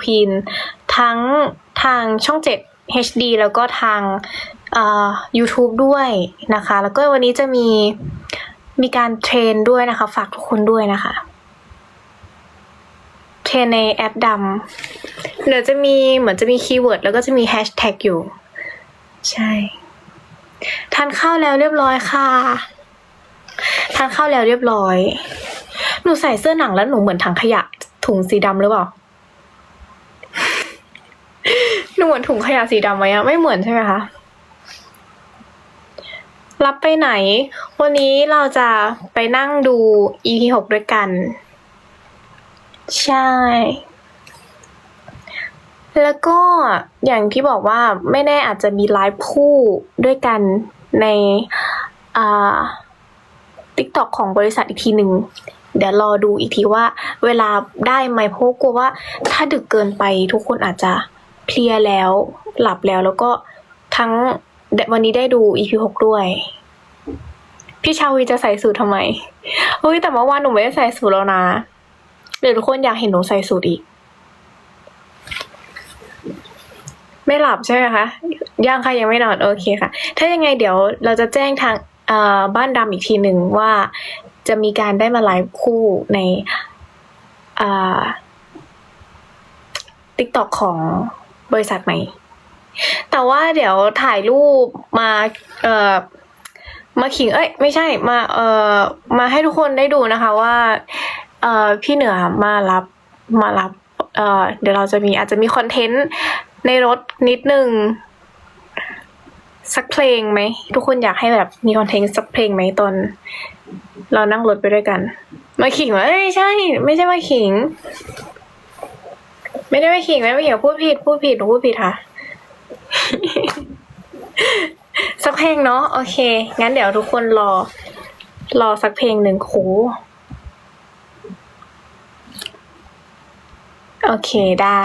ควีนทั้งทางช่อง 7 HD แล้วก็ทางเอ่อ YouTube ด้วยนะคะ แล้วก็วันนี้จะมีมีการเทรนด้วยนะคะ ฝากทุกคนด้วยนะคะ เทรนในแอปดำเดี๋ยวจะมีเหมือนจะมีคีย์เวิร์ดแล้วก็จะมีแฮชแท็กอยู่ ใช่ทานข้าวแล้วเรียบร้อยค่ะ ทานข้าวแล้วเรียบร้อย หนูใส่เสื้อหนังแล้วหนูเหมือนถังขยะถุงสีดำหรือเปล่า หนูเหมือนถุงขยะสีดำไหมอะไม่เหมือนใช่ไหมคะ รับไปไหน วันนี้เราจะไปนั่งดู EP หกด้วยกัน ใช่ แล้วก็อย่างที่บอกว่าไม่แน่อาจจะมีไลฟ์คู่ด้วยกันในอ่า TikTok ของบริษัทอีกทีหนึ่งเดี๋ยวรอดูอีกทีว่าเวลาได้ไหมเพราะกลัวว่าถ้าดึกเกินไปทุกคนอาจจะ เพลียแล้ว หลับแล้วแล้วก็ทั้งวันนี้ได้ดู EP หกด้วย พี่ชาวีจะใส่สูททำไมเฮ้ยแต่เมื่อวานหนูไม่ได้ใส่สูทแล้วนะเดี๋ยวทุกคนอยากเห็นหนูใส่สูทอีก ไม่หลับใช่ไหมคะยังค่ะยังไม่นอนโอเคค่ะ ถ้ายังไงเดี๋ยวเราจะแจ้งทางบ้านดำอีกทีหนึ่งว่าจะมีการได้มาไลฟ์คู่ในติ๊กต็อกของ บริษัทใหม่ แต่ว่าเดี๋ยวถ่ายรูปมาเอ่อมาขิงเอ้ยไม่ใช่มาเอ่อมาให้ทุกคนได้ดูนะคะว่าเอ่อพี่เหนือมารับมารับเอ่อเดี๋ยวเราจะมีอาจจะมีคอนเทนต์ในรถนิดนึงสักเพลงไหม ทุกคนอยากให้แบบมีคอนเทนต์สักเพลงไหมตอน เรานั่งรถไปด้วยกัน มาขิงว่าเอ้ยใช่ ไม่ใช่มาขิง ไม่ได้มาขิงไม่ได้มาขิงพูดผิดพูดผิดหนูพูดผิดค่ะ สักเพลงเนาะโอเค งั้นเดี๋ยวทุกคนรอ รอสักเพลงหนึ่งโหโอเคได้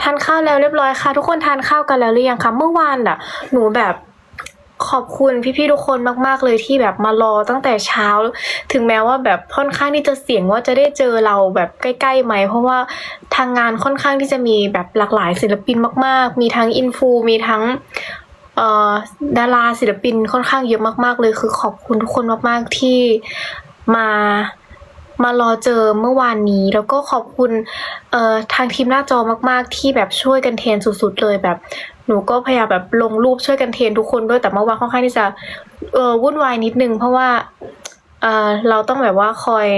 ทานข้าวแล้วเรียบร้อยค่ะ ทุกคนทานข้าวกันแล้วหรือยังคะเมื่อวานอะหนูแบบ ขอบคุณพี่ๆทุกคนมาก ๆ เลยที่แบบมารอตั้งแต่เช้า ถึงแม้ว่าแบบค่อนข้างที่จะเสี่ยงว่าจะได้เจอเราแบบใกล้ๆไหม เพราะว่าทางงานค่อนข้างที่จะมีแบบหลากหลายศิลปินมาก ๆ มีทั้งอินฟู มีทั้งดาราศิลปินค่อนข้างเยอะมาก ๆ เลยคือขอบคุณทุกคนมากๆที่มามารอเจอเมื่อวานนี้ แล้วก็ขอบคุณทางทีมหน้าจอมาก ๆ ที่แบบช่วยกันเทนสุด ๆ เลยแบบ หนูก็พยายามแบบลงรูปช่วยกันเทรนทุกคนด้วยแต่เมื่อวานค่อนข้างที่จะเออวุ่นวายนิดนึง เพราะว่าเออเราต้องแบบว่าคอย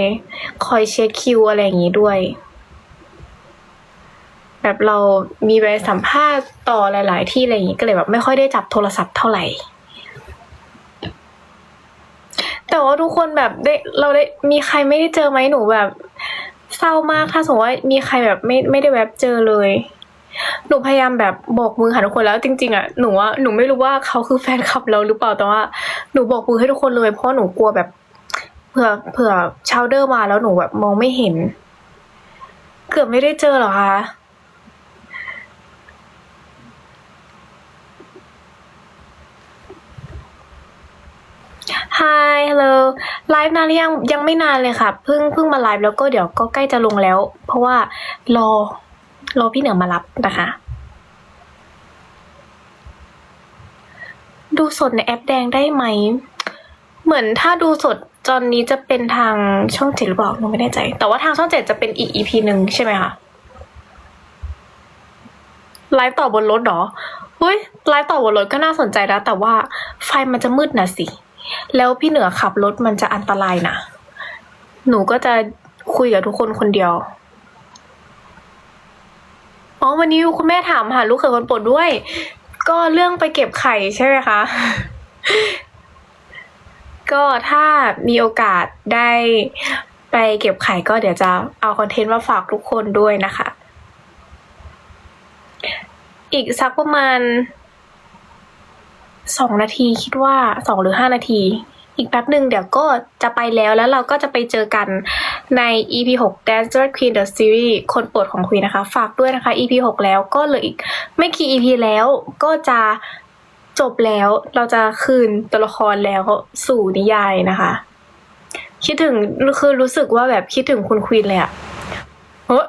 คอยเช็คคิวอะไรอย่างนี้ด้วย แบบเรามีไปสัมภาษณ์ต่อหลาย ๆ ที่อะไรอย่างนี้ก็เลยแบบไม่ค่อยได้จับโทรศัพท์เท่าไหร่แต่ว่าทุกคนแบบได้เราได้มีใครไม่ได้เจอไหมหนูแบบ เศร้ามากถ้าสมมติว่ามีใครแบบไม่ไม่ได้แวบเจอเลย หนูพยายามแบบบอกมือหาทุกคนแล้วจริง ๆอะหนูว่าหนูไม่รู้ว่าเขาคือแฟนคลับเราหรือเปล่าแต่ว่าหนูบอกมือให้ทุกคนเลย เพราะหนูกลัวแบบเผื่อเผื่อชาวเดอร์มาแล้วหนูแบบมองไม่เห็น เกือบไม่ได้เจอเหรอคะ Hi hello ไลฟ์นานหรือยังยังไม่นานเลยค่ะเพิ่งเพิ่งมาไลฟ์แล้วก็เดี๋ยวก็ใกล้จะลงแล้ว เพราะว่ารอ รอพี่เหนือมารับนะคะ ดูสดในแอปแดงได้ไหม เหมือนถ้าดูสดตอนนี้จะเป็นทางช่องเจ็ดหรือเปล่าหนูไม่แน่ใจ แต่ว่าทางช่องเจ็ดจะเป็นอีกอีพีหนึ่งใช่ไหมคะไลฟ์ต่อบนรถเหรอเฮ้ยไลฟ์ต่อบนรถก็น่าสนใจนะแต่ว่าไฟมันจะมืดนะสิ แล้วพี่เหนือขับรถมันจะอันตรายนะ หนูก็จะคุยกับทุกคนคนเดียว อ๋อวันนี้คุณแม่ถามหาลูกเขยคนโปรดด้วย ก็เรื่องไปเก็บไข่ใช่ไหมคะ ก็ถ้ามีโอกาสได้ไปเก็บไข่ก็เดี๋ยวจะเอาคอนเทนต์มาฝากทุกคนด้วยนะคะ อีกสักประมาณสองนาทีคิดว่าสองหรือห้านาที อีกแป๊บหนึ่งเดี๋ยวก็จะไปแล้วแล้วเราก็จะไปเจอกันใน EP 6 Dancer Queen the Series คนโปรดของ Queen นะคะ ฝากด้วยนะคะ EP 6 แล้วก็เหลืออีกไม่กี่ EP แล้วก็จะจบแล้วเราจะคืนตัวละครแล้วสู่นิยายนะคะ คิดถึงคือรู้สึกว่าแบบคิดถึงคุณควีนเลยอะเฮ้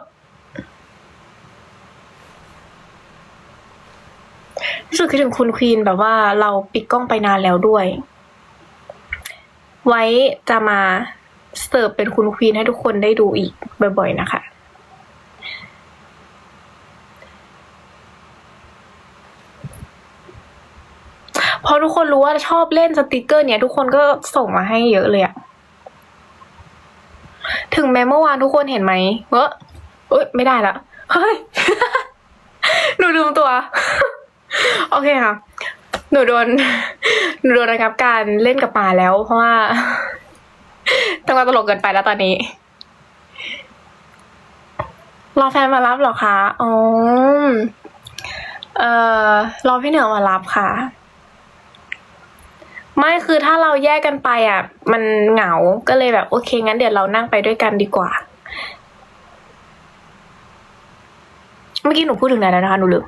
รู้สึกคิดถึงคุณควีนแบบว่าเราปิดกล้องไปนานแล้วด้วย ไว้จะมาเสิร์ฟเป็นคุณควีนให้ทุกคนได้ดูอีกบ่อยๆนะคะ พอทุกคนรู้ว่าชอบเล่นสติกเกอร์เนี่ย ทุกคนก็ส่งมาให้เยอะเลยอะถึงแม้เมื่อวานทุกคนเห็นไหมเออเอ้ยไม่ได้ละ เฮ้ย หนูลืมตัว โอเคค่ะ หนูโดนหนูโดนระงับการเล่นกับหมาแล้ว เพราะว่าต้องมาตลกเกินไปแล้วตอนนี้ รอแฟนมารับหรอคะอ๋อเอ่อรอพี่เหนือมารับค่ะ ไม่คือถ้าเราแยกกันไปอะ มันเหงาก็เลยแบบโอเค งั้นเดี๋ยวเรานั่งไปด้วยกันดีกว่า เมื่อกี้หนูพูดถึงไหนแล้วนะคะหนูลืม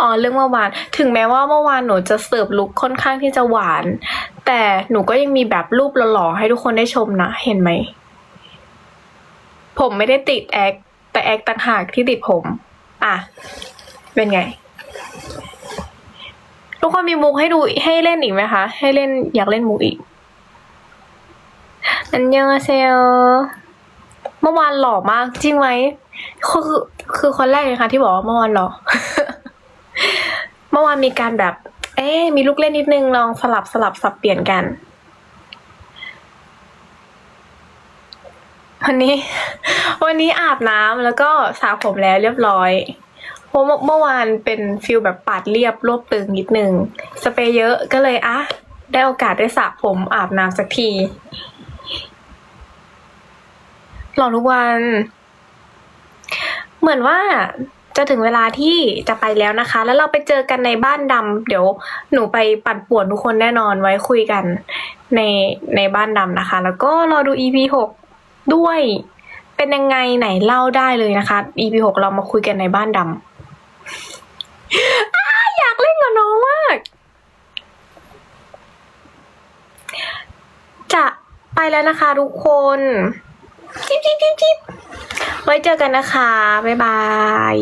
อ๋อเรื่องเมื่อวาน ถึงแม้ว่าเมื่อวานหนูจะเสิร์ฟลุคค่อนข้างที่จะหวาน แต่หนูก็ยังมีแบบรูปหล่อๆให้ทุกคนได้ชมนะ เห็นไหม ผมไม่ได้ติดแอคแต่แอคต่างหากที่ติดผม อะ เป็นไง ทุกคนมีมุกให้ดูให้เล่นอีกไหมคะ ให้เล่นอยากเล่นมุกอีก อันยองอาเซลเมื่อวานหล่อมากจริงไหมคือคือคนแรกเลยค่ะที่บอกว่าเมื่อวานหล่อ เมื่อวานมีการแบบ เอ๊มีลูกเล่นนิดนึงลองสลับสลับสับเปลี่ยนกัน วันนี้ วันนี้อาบน้ำแล้วก็สระผมแล้วเรียบร้อยเพราะเมื่อเมื่อวานเป็นฟิลแบบปาดเรียบรวบตึงนิดนึง สเปรย์เยอะก็เลยอะได้โอกาสได้สระผมอาบน้ำสักทีหล่อทุกวัน เหมือนว่า จะถึงเวลาที่จะไปแล้วนะคะ แล้วเราไปเจอกันในบ้านดำเดี๋ยวหนูไปปั่นป่วนทุกคนแน่นอนไว้คุยกันในในบ้านดำนะคะ แล้วก็รอดู EP หกด้วย เป็นยังไงไหนเล่าได้เลยนะคะ EP หกเรามาคุยกันในบ้านดำอ้าอยากเล่นกับน้องมาก จะไปแล้วนะคะทุกคนจิ๊บจิ๊บจิ๊บจิ๊บไว้เจอกันนะคะ บ๊ายบาย